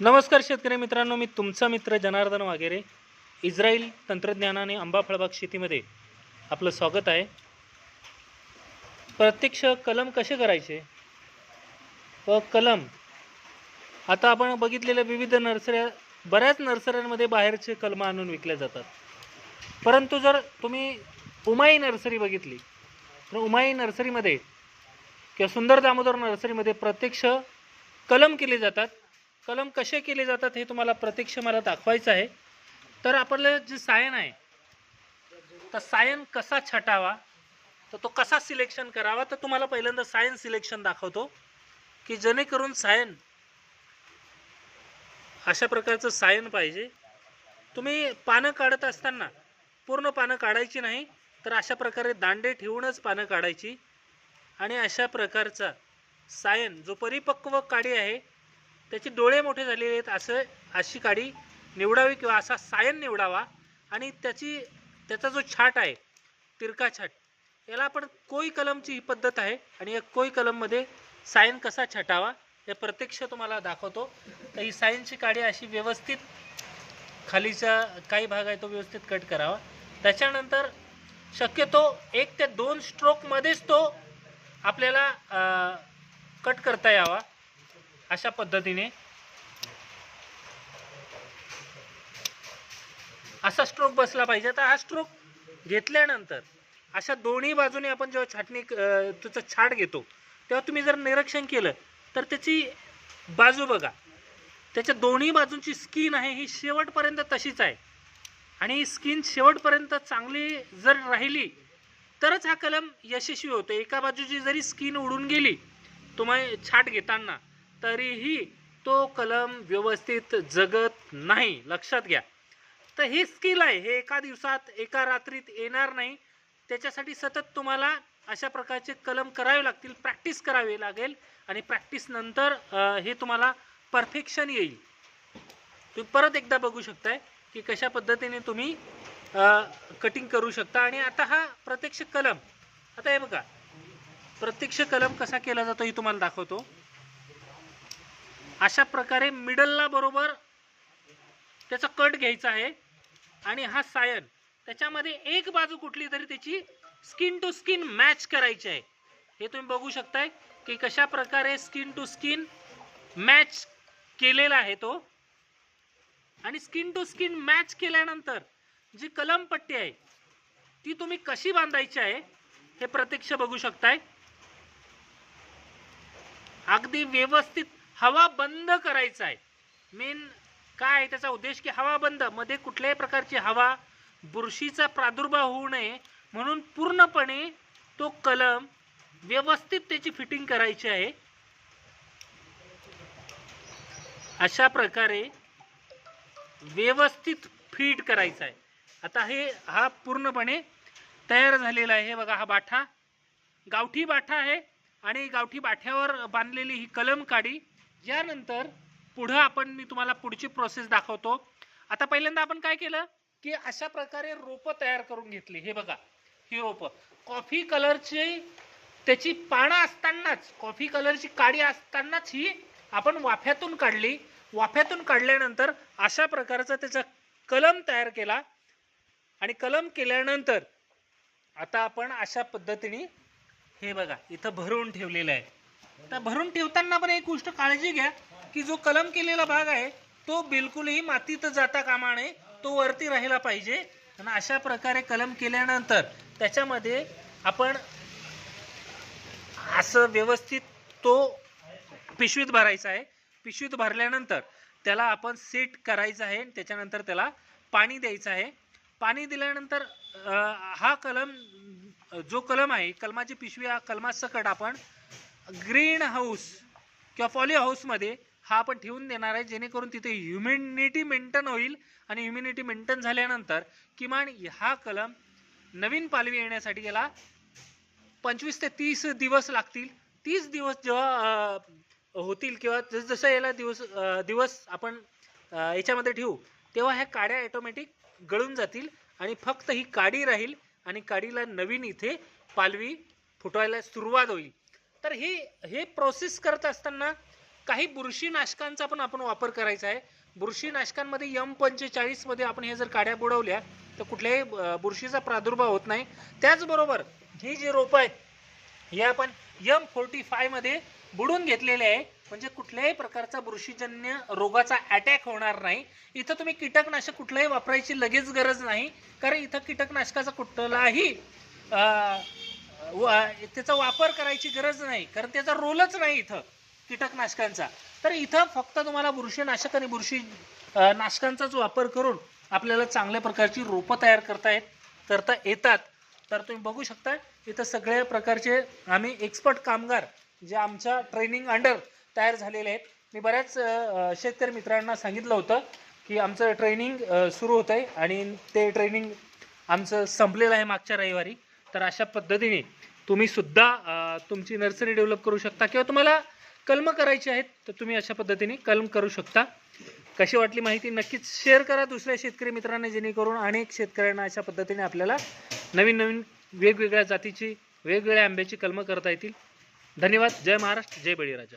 नमस्कार शेतकरी मित्रांनो मी तुमचा मित्र जनार्दन वागेरे इस्रायल तंत्रज्ञानाने आंबा फळबाग शेतीमध्ये आपलं स्वागत आहे. प्रत्यक्ष कलम कसे करायचे? व कलम आता आपण बघितलेल्या विविध नर्सऱ्या बऱ्याच नर्सऱ्यांमध्ये बाहेरचे कलमं आणून विकल्या जातात. परंतु जर तुम्ही उमाई नर्सरी बघितली तर उमाई नर्सरीमध्ये किंवा सुंदर दामोदर नर्सरीमध्ये प्रत्यक्ष कलम केले जातात. कलम कसे केले जातात हे तुम्हाला प्रत्यक्ष मला दाखवायचं आहे. तर आपलं जे सायन आहे तर सायन कसा छटावा तर तो कसा सिलेक्शन करावा तर तुम्हाला पहिल्यांदा सायन सिलेक्शन दाखवतो की जेणेकरून सायन अशा प्रकारचं सायन पाहिजे. तुम्ही पानं काढत असताना पूर्ण पानं काढायची नाही तर अशा प्रकारे दांडे ठेवूनच पानं काढायची. आणि अशा प्रकारचा सायन जो परिपक्व काडी आहे त्याचे डोळे मोठे झालेले आहेत. असं अशी काडी निवडावी किंवा असा सायन निवडावा. आणि त्याची त्याचा जो छाट आहे तिरका छाट याला आपण कोई कलमची ही पद्धत आहे. आणि या कोई कलममध्ये सायन कसा छटावा हे प्रत्यक्ष तुम्हाला दाखवतो. तर ही सायनची काडी अशी व्यवस्थित खालीचा काही भाग आहे तो व्यवस्थित कट करावा. त्याच्यानंतर शक्यतो एक ते दोन स्ट्रोकमध्येच तो आपल्याला कट करता यावा. अशा पद्धतीने असा स्ट्रोक बसला पाहिजे. तर हा स्ट्रोक घेतल्यानंतर अशा दोन्ही बाजूने आपण जेव्हा छाटणी त्याचं छाट घेतो तेव्हा तुम्ही जर निरीक्षण केलं तर त्याची बाजू बघा. त्याच्या दोन्ही बाजूंची स्किन आहे ही शेवटपर्यंत तशीच आहे. आणि ही स्किन शेवटपर्यंत चांगली जर राहिली तरच हा कलम यशस्वी होतो. एका बाजूची जरी स्किन उडून गेली तुम्ही छाट घेताना तरीही तो कलम व्यवस्थित जगत नाही. लक्षात घ्या. तर हे स्किल आहे. हे एका दिवसात एका रात्रीत येणार नाही. त्याच्यासाठी सतत तुम्हाला अशा प्रकारचे कलम करावे लागतील प्रॅक्टिस करावी लागेल आणि प्रॅक्टिस नंतर हे तुम्हाला परफेक्शन येईल. तुम्ही परत एकदा बघू शकताय की कशा पद्धतीने तुम्ही कटिंग करू शकता. आणि आता हा प्रत्यक्ष कलम. आता हे बघा. प्रत्यक्ष कलम कसा केला जातो हे तुम्हाला दाखवतो. अशा प्रकारे मिडलला बरोबर त्याचा कट घ्यायचा आहे. आणि हा सायन त्याच्यामध्ये एक बाजू कुठली तरी त्याची स्किन टू स्किन मॅच करायची आहे. हे तुम्ही बघू शकताय की कशा प्रकारे स्किन टू स्किन मॅच केलेला आहे तो. आणि स्किन टू स्किन मॅच केल्यानंतर जी कलम पट्टी आहे ती तुम्ही कशी बांधायची आहे हे प्रत्यक्ष बघू शकताय. अगदी व्यवस्थित हवा बंद करायचा आहे. मेन काय आहे त्याचा उद्देश की हवा बंदमध्ये कुठल्याही प्रकारची हवा बुरशीचा प्रादुर्भाव होऊ नये म्हणून पूर्णपणे तो कलम व्यवस्थित त्याची फिटिंग करायची आहे. अशा प्रकारे व्यवस्थित फिट करायचा आहे. आता हे हा पूर्णपणे तयार झालेला आहे. बघा हा बाठा. गावठी बाठा आहे आणि गावठी बाठ्यावर बांधलेली ही कलम काडी यानंतर पुढं आपण मी तुम्हाला पुढची प्रोसेस दाखवतो. आता पहिल्यांदा आपण काय केलं? की अशा प्रकारे रोपं तयार करून घेतली. हे बघा ही रोपं. कॉफी कलरची त्याची पानं असतानाच कॉफी कलरची काडी असतानाच ही आपण वाफ्यातून काढली. वाफ्यातून काढल्यानंतर अशा प्रकारचा त्याचा कलम तयार केला. आणि कलम केल्यानंतर आता आपण अशा पद्धतीने हे बघा इथं भरून ठेवलेलं आहे. तर भरून ठेवताना पण एक गोष्ट काळजी घ्या की जो कलम केलेला भाग आहे तो बिलकुलही मातीत जाता कामा नये तो वरती राहिला पाहिजे. आणि अशा प्रकारे कलम केल्यानंतर त्याच्यामध्ये आपण असं व्यवस्थित तो पिशवीत भरायचा आहे. पिशवीत भरल्यानंतर त्याला आपण सेट करायचं आहे आणि त्याच्यानंतर त्याला पाणी द्यायचं आहे. पाणी दिल्यानंतर अं, हा कलम जो कलम आहे कलमाची पिशवी हा कलमासकट आपण ग्रीन हाऊस किंवा पॉली हाऊसमध्ये हा आपण ठेवून देणार आहे जेणेकरून तिथे ह्युमिनिटी मेंटेन होईल आणि ह्युमिनिटी मेंटेन झाल्यानंतर किमान हा कलम नवीन पालवी येण्यासाठी याला पंचवीस ते तीस दिवस लागतील. तीस दिवस जेव्हा होतील किंवा जसजसं याला दिवस दिवस आपण याच्यामध्ये ठेवू तेव्हा ह्या काड्या ऑटोमॅटिक गळून जातील आणि फक्त ही काडी राहील आणि काडीला नवीन इथे पालवी फुटवायला सुरुवात होईल. तर ही हे प्रोसेस करत असताना काही बुरशीनाशकांचा पण आपण वापर करायचा आहे. बुरशीनाशकांमध्ये यम पंचेचाळीसमध्ये आपण हे जर काड्या बुडवल्या तर कुठल्याही बुरशीचा प्रादुर्भाव होत नाही. त्याचबरोबर ही जी रोपं आहेत हे आपण यम फोर्टी फायमध्ये बुडून घेतलेले आहे. म्हणजे कुठल्याही प्रकारचा बुरशीजन्य रोगाचा अटॅक होणार नाही. इथं तुम्ही कीटकनाशक कुठलंही वापरायची लगेच गरज नाही. कारण इथं कीटकनाशकाचा कुठलाही व- त्याचा वापर करायची गरज नाही कारण त्याचा रोलच नाही इथं कीटकनाशकांचा. तर इथं फक्त तुम्हाला बुरशीनाशक आणि बुरशी नाशकांचाच वापर करून आपल्याला चांगल्या प्रकारची रोपं तयार करता येत करता येतात. तर तुम्ही बघू शकता इथं सगळ्या प्रकारचे आम्ही एक्सपर्ट कामगार जे आमच्या ट्रेनिंग अंडर तयार झालेले आहेत. मी बऱ्याच शेतकरी मित्रांना सांगितलं होतं की आमचं ट्रेनिंग सुरू होतं आहे आणि ते ट्रेनिंग आमचं संपलेलं आहे मागच्या रविवारी. तर अशा पद्धतीने तुम्ही सुद्धा तुमची नर्सरी डेव्हलप करू शकता किंवा तुम्हाला कलम करायचे आहेत तर तुम्ही अशा पद्धतीने कलम करू शकता. कशी वाटली माहिती नक्कीच शेअर करा दुसऱ्या शेतकरी मित्रांना जेणेकरून अनेक शेतकऱ्यांना अशा पद्धतीने आपल्याला नवीन नवीन वेगवेगळ्या जातीची वेगवेगळ्या आंब्याची कलमं करता येतील. धन्यवाद. जय महाराष्ट्र. जय बळीराजा.